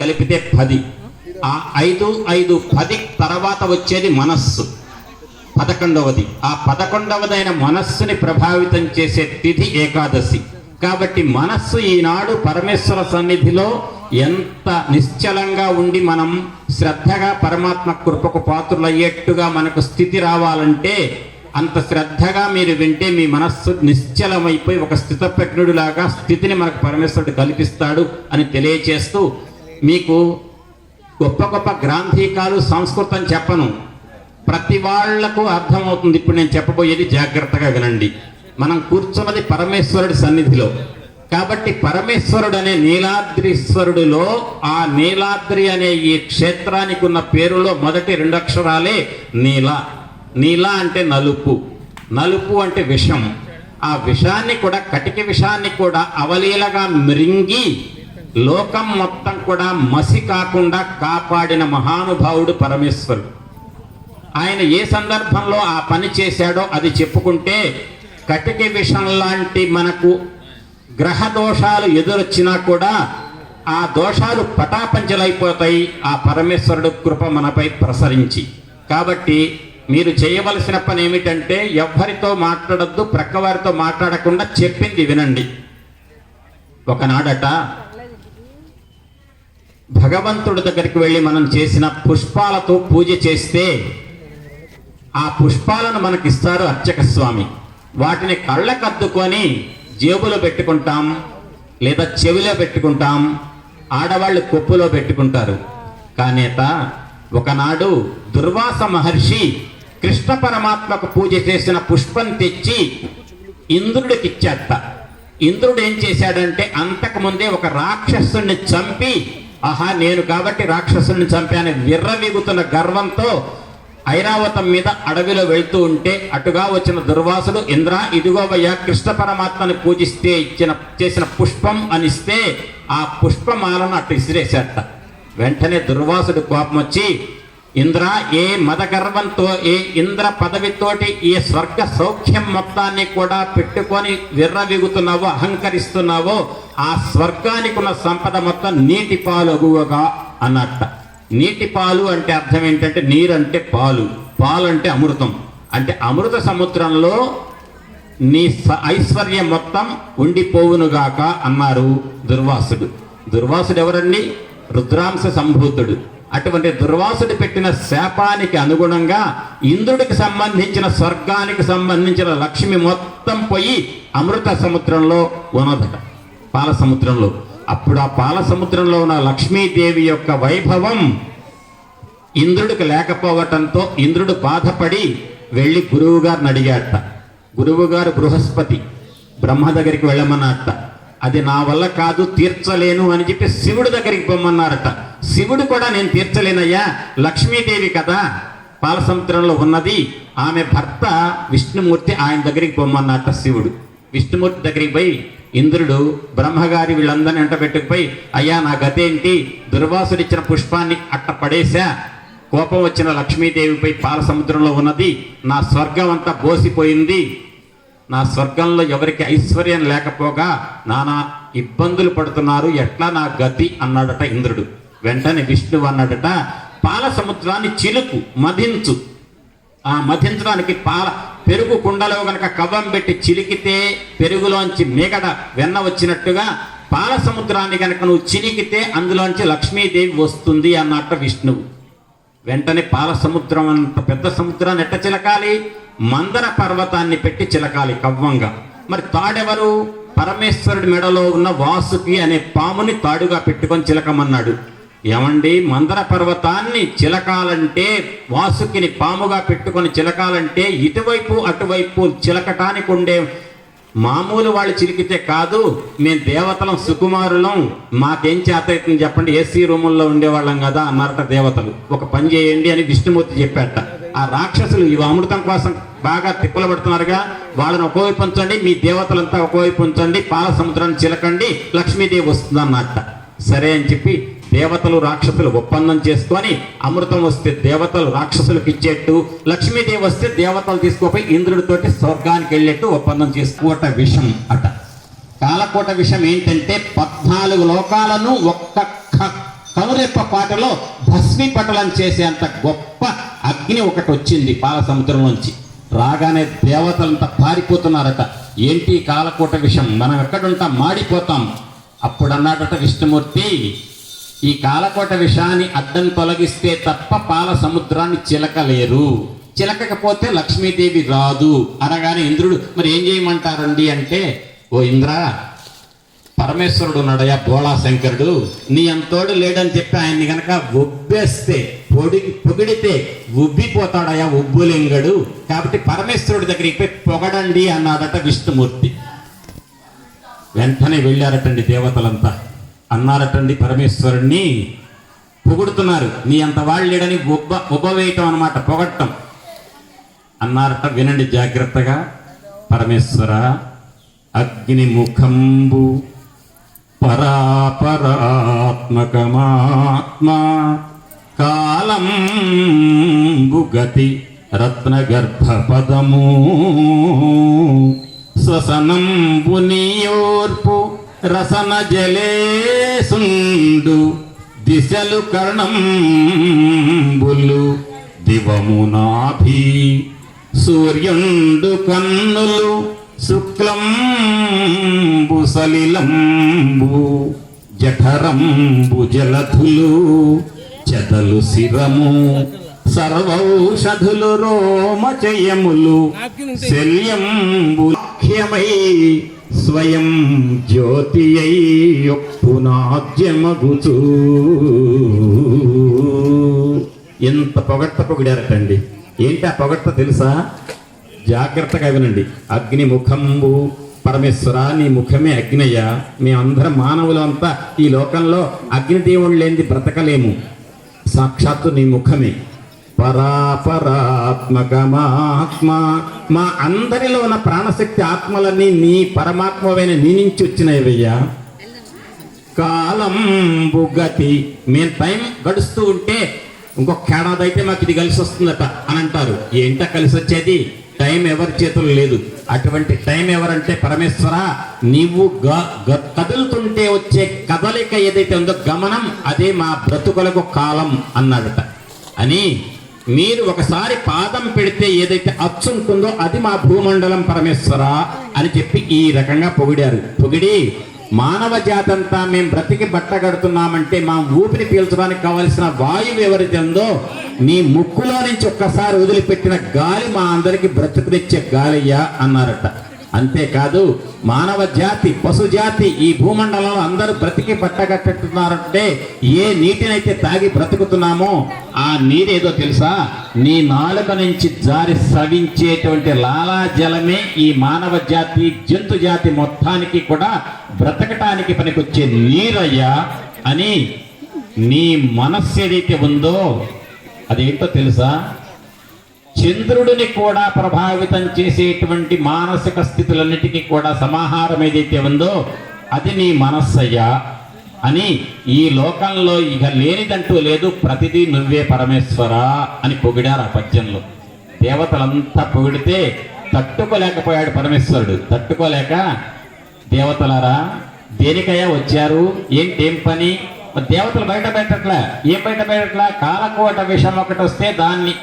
కలిపితే పది. ఆ ఐదు ఐదు పది తర్వాత వచ్చేది మనస్సు. పదకొండవది. ఆ పదకొండవదైన మనస్సుని ప్రభావితం చేసే తిథి ఏకాదశి. కాబట్టి మనస్సు ఈనాడు పరమేశ్వర సన్నిధిలో ఎంత నిశ్చలంగా ఉండి మనం శ్రద్ధగా పరమాత్మ కృపకు పాత్రులయ్యేట్టుగా మనకు స్థితి రావాలంటే అంత శ్రద్ధగా మీరు వింటే మీ మనస్సు నిశ్చలమైపోయి ఒక స్థితప్రజ్ఞుడిలాగా స్థితిని మనకు పరమేశ్వరుడు కల్పిస్తాడు అని తెలియచేస్తూ మీకు గొప్ప గొప్ప గ్రాంథికాలు సంస్కృతం చెప్పను. ప్రతి వాళ్ళకు అర్థమవుతుంది. ఇప్పుడు నేను చెప్పబోయేది జాగ్రత్తగా వినండి. మనం కూర్చున్నది పరమేశ్వరుడి సన్నిధిలో. కాబట్టి పరమేశ్వరుడు అనే నీలాద్రీశ్వరుడిలో ఆ నీలాద్రి అనే ఈ క్షేత్రానికి ఉన్న పేరులో మొదటి రెండు అక్షరాలే నీల. నీల అంటే నలుపు. నలుపు అంటే విషం. ఆ విషాన్ని కూడా కటిక విషాన్ని కూడా అవలీలగా మృంగి లోకం మొత్తం కూడా మసి కాకుండా కాపాడిన మహానుభావుడు పరమేశ్వరుడు. ఆయన ఏ సందర్భంలో ఆ పని చేశాడో అది చెప్పుకుంటే కటిక విషం లాంటి మనకు గ్రహ దోషాలు ఎదురొచ్చినా కూడా ఆ దోషాలు పటాపంచలైపోతాయి. ఆ పరమేశ్వరుడు కృప మనపై ప్రసరించి. కాబట్టి మీరు చేయవలసిన పని ఏమిటంటే ఎవ్వరితో మాట్లాడద్దు ప్రక్కవారితో మాట్లాడకుండా చెప్పింది వినండి. ఒకనాడట భగవంతుడి దగ్గరికి వెళ్ళి మనం చేసిన పుష్పాలతో పూజ చేస్తే ఆ పుష్పాలను మనకిస్తారు అర్చక స్వామి. వాటిని కళ్ళకద్దుకొని జేబులో పెట్టుకుంటాం లేదా చెవిలో పెట్టుకుంటాం ఆడవాళ్ళు కొప్పులో పెట్టుకుంటారు. కానేత ఒకనాడు దుర్వాస మహర్షి కృష్ణ పరమాత్మకు పూజ చేసిన పుష్పం తెచ్చి ఇంద్రుడికి ఇచ్చేట ఇంద్రుడు ఏం చేశాడంటే అంతకు ముందే ఒక రాక్షసుని చంపి ఆహా నేను కాబట్టి రాక్షసుని చంపాను. విర్రవీగుతున్న గర్వంతో ఐరావతం మీద అడవిలో వెళ్తూ ఉంటే అటుగా వచ్చిన దుర్వాసుడు ఇంద్ర ఇదిగోవయ్యా కృష్ణ పరమాత్మని పూజిస్తే ఇచ్చిన చేసిన పుష్పం అనిస్తే ఆ పుష్పమాలను అటు ఇసిరేసేట వెంటనే దుర్వాసుడు కోపం వచ్చి ఇంద్ర ఏ మదగర్వంతో ఏ ఇంద్ర పదవితోటి ఈ స్వర్గ సౌఖ్యం మొత్తాన్ని కూడా పెట్టుకొని విర్రవిగుతున్నావో అహంకరిస్తున్నావో ఆ స్వర్గానికి ఉన్న సంపద మొత్తం నీటి పాలు అగువగా అన్నట్ట. నీటి పాలు అంటే అర్థం ఏంటంటే నీరు అంటే పాలు. పాలు అంటే అమృతం. అంటే అమృత సముద్రంలో నీ స- ఐశ్వర్యం మొత్తం ఉండిపోవునుగాక అన్నారు దుర్వాసుడు. దుర్వాసుడు ఎవరండి? రుద్రాంశ సంభూతుడు. అటువంటి దుర్వాసుడు పెట్టిన శాపానికి అనుగుణంగా ఇంద్రుడికి సంబంధించిన స్వర్గానికి సంబంధించిన లక్ష్మి మొత్తం పోయి అమృత సముద్రంలో ఉన్నదట పాల సముద్రంలో. అప్పుడు ఆ పాల సముద్రంలో ఉన్న లక్ష్మీదేవి యొక్క వైభవం ఇంద్రుడికి లేకపోవటంతో ఇంద్రుడు బాధపడి వెళ్ళి గురువు గారిని అడిగాట గురువు గారు బృహస్పతి బ్రహ్మ దగ్గరికి వెళ్ళమన్నట్ట అది నా వల్ల కాదు తీర్చలేను అని చెప్పి శివుడి దగ్గరికి పొమ్మన్నారట. శివుడు కూడా నేను తీర్చలేనయ్యా. లక్ష్మీదేవి కదా. పాలసముద్రంలో ఉన్నది. ఆమె భర్త విష్ణుమూర్తి ఆయన దగ్గరికి పొమ్మన్నట శివుడు. విష్ణుమూర్తి దగ్గరికి పోయి ఇంద్రుడు బ్రహ్మగారి వీళ్ళందరినీ ఎంటబెట్టుకుపోయి అయ్యా నా గతేంటి దుర్వాసుడిచ్చిన పుష్పాన్ని అట్ట పడేశా? కోపం వచ్చిన లక్ష్మీదేవిపై పాల సముద్రంలో ఉన్నది. నా స్వర్గం అంతా బోసిపోయింది. నా స్వర్గంలో ఎవరికి ఐశ్వర్యం లేకపోగా నానా ఇబ్బందులు పడుతున్నారు. ఎట్లా నా గతి? అన్నాడట ఇంద్రుడు. వెంటనే విష్ణువు అన్నాడట పాల సముద్రాన్ని చిలుకు మధించు. ఆ మధించడానికి పాల పెరుగు కుండలో గనక కవ్వం పెట్టి చిలికితే పెరుగులోంచి మేకడ వెన్న వచ్చినట్టుగా పాల సముద్రాన్ని గనక నువ్వు చిలికితే అందులోంచి లక్ష్మీదేవి వస్తుంది అన్నట్ట విష్ణువు. వెంటనే పాల సముద్రం అంత పెద్ద సముద్రాన్ని ఎట్ట చిలకాలి? మందర పర్వతాన్ని పెట్టి చిలకాలి కవ్వంగా. మరి తాడెవరు? పరమేశ్వరుడి మెడలో ఉన్న వాసుకి అనే పాముని తాడుగా పెట్టుకొని చిలకమన్నాడు. ఏమండి? మందర పర్వతాన్ని చిలకాలంటే వాసుకిని పాముగా పెట్టుకొని చిలకాలంటే ఇటువైపు అటువైపు చిలకటానికి ఉండే మామూలు వాళ్ళు చిలికితే కాదు మేము దేవతలం సుకుమారులం మాకేం చేత చెప్పండి. ఏసీ రూముల్లో ఉండేవాళ్ళం కదా అన్నారట దేవతలు. ఒక పని చేయండి అని విష్ణుమూర్తి చెప్పాట ఆ రాక్షసులు ఇవి అమృతం కోసం బాగా తిప్పలు పడుతున్నారుగా వాళ్ళని ఒకవైపు ఉంచండి మీ దేవతలంతా ఒకవైపు ఉంచండి పాల సముద్రాన్ని చిలకండి లక్ష్మీదేవి వస్తుంది అన్నట్ట సరే అని చెప్పి దేవతలు రాక్షసులు ఒప్పందం చేసుకొని అమృతం వస్తే దేవతలు రాక్షసులకు ఇచ్చేట్టు లక్ష్మీదేవి వస్తే దేవతలు తీసుకోపోయి ఇంద్రుడితోటి స్వర్గానికి వెళ్ళేట్టు ఒప్పందం చేసుకోట విషం అట. కాలకోట విషయం ఏంటంటే పద్నాలుగు లోకాలను ఒక్క కనురెప్ప పాటలో భస్మీపటలం చేసేంత గొప్ప అగ్ని ఒకటి వచ్చింది పాల సముద్రం నుంచి. రాగానే దేవతలంతా పారిపోతున్నారట. ఏంటి కాలకోట కాలకూట విషయం మనం ఎక్కడుంటాం? మాడిపోతాం. అప్పుడు అన్నాడట విష్ణుమూర్తి ఈ కాలకోట విషాన్ని అడ్డం తొలగిస్తే తప్ప పాల సముద్రాన్ని చిలకలేరు. చిలకకపోతే లక్ష్మీదేవి రాదు. అనగానే ఇంద్రుడు మరి ఏం చేయమంటారండి? అంటే ఓ ఇంద్ర పరమేశ్వరుడు ఉన్నాడయ్యా బోళా శంకరుడు. నీ అంతోడు లేడని చెప్పి ఆయన్ని గనక ఉబ్బేస్తే పొడి పొగిడితే ఉబ్బిపోతాడయ్యా ఉబ్బులింగడు. కాబట్టి పరమేశ్వరుడి దగ్గరికి పోయి పొగడండి అన్నాడట విష్ణుమూర్తి. వెంటనే వెళ్ళారటండి దేవతలంతా. అన్నారటండి పరమేశ్వరుణ్ణి. పొగుడుతున్నారు. నీ అంత వాళ్ళు లేడని ఉబ్బ ఉబ్బవేయటం అనమాట పొగట్టం. అన్నారట వినండి జాగ్రత్తగా. పరమేశ్వర అగ్ని ముఖంబు పరాపరాత్మకమాత్మా కాలంబు గతి రత్నగర్భపదము శ్వసనంబు నీయోర్పు రసన జలేసుండు దిశలు కర్ణంబులు దివమునాభి సూర్యుండు కన్నులు శుక్లంబు సలిలంబు జఠరంబు జలధులు చెదలు శిరము సర్వౌషధులు రోమచయములు శల్యంబుఖ్యమై స్వయం జ్యోతి పునాద్యమగుచు ఎంత పొగట్ట పొగిడారటండి. ఏంటి ఆ పొగట్ట తెలుసా? జాగ్రత్తగా వినండి. అగ్ని ముఖంబు పరమేశ్వర నీ ముఖమే అగ్నయ్య. మేమందరం మానవులంతా ఈ లోకంలో అగ్నిదేవుడు లేనిది బ్రతకలేము. సాక్షాత్తు నీ ముఖమే. పరాపరాత్మకమాత్మ. మా అందరిలో ఉన్న ప్రాణశక్తి ఆత్మలన్నీ నీ పరమాత్మవైన నీ నుంచి వచ్చినవయ్యా కాలం బుగతి మేము టైం గడుస్తూ ఉంటే ఇంకొక ఏడాది అయితే మాకు ఇది కలిసి వస్తుందట అని అంటారు. ఏంట కలిసి వచ్చేది? టైం ఎవరి చేతులు లేదు. అటువంటి టైం ఎవరంటే పరమేశ్వర. నీవు గ- గ- కదులుతుంటే వచ్చే కదలిక ఏదైతే ఉందో గమనం అదే మా బ్రతుకులకు కాలం అన్నాడట. అని మీరు ఒకసారి పాదం పెడితే ఏదైతే అచ్చు ఉంటుందో అది మా భూమండలం పరమేశ్వర అని చెప్పి ఈ రకంగా పొగిడారు. పొగిడి మానవ జాతంతా మేము బ్రతికి బట్ట కడుతున్నామంటే మా ఊపిరి పీల్చడానికి కావలసిన వాయువు ఎవరిది ఉందో నీ ముక్కులో నుంచి ఒక్కసారి వదిలిపెట్టిన గాలి మా అందరికి బ్రతుకునిచ్చే గాలియ్యా అన్నారట. అంతేకాదు మానవ జాతి పశు జాతి ఈ భూమండలంలో అందరూ బ్రతికి పట్టగట్టుతున్నారంటే ఏ నీటినైతే తాగి బ్రతుకుతున్నామో ఆ నీరేదో తెలుసా? నీ నాలుక నుంచి జారి సవించేటువంటి లాలాజలమే ఈ మానవ జాతి జంతు జాతి మొత్తానికి కూడా బ్రతకటానికి పనికొచ్చే నీరయ్యా అని నీ మనస్సు ఏదైతే ఉందో అదేంటో తెలుసా? చంద్రుడిని కూడా ప్రభావితం చేసేటువంటి మానసిక స్థితులన్నిటికీ కూడా సమాహారం ఏదైతే ఉందో అది నీ మనస్సయ్యా అని ఈ లోకంలో ఇక లేనిదంటూ లేదు. ప్రతిదీ నువ్వే పరమేశ్వర అని పొగిడారు ఆ పద్యంలో. దేవతలంతా పొగిడితే తట్టుకోలేకపోయాడు పరమేశ్వరుడు. తట్టుకోలేక దేవతలారా దేనికయ్యా వచ్చారు? ఏంటి ఏం పని? దేవతలు బయట పెట్టట్లే. ఏం బయట పెట్టట్లే? కాలకోట విషం ఒకటి వస్తే దాన్ని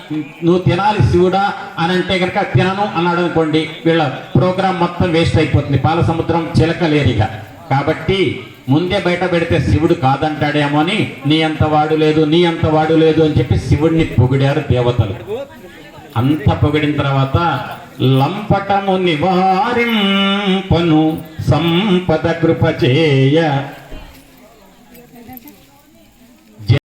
నువ్వు తినాలి శివుడా అని అంటే కనుక తినను అన్నాడు అనుకోండి వీళ్ళ ప్రోగ్రాం మొత్తం వేస్ట్ అయిపోతుంది. పాల సముద్రం చిలకలేరిగా కాబట్టి ముందే బయట పెడితే శివుడు కాదంటాడేమో అని నీ అంత వాడు లేదు నీ అంత వాడు లేదు అని చెప్పి శివుడిని పొగిడారు దేవతలు. అంత పొగిడిన తర్వాత లంపటము నివారింపను సంపద కృప చేయ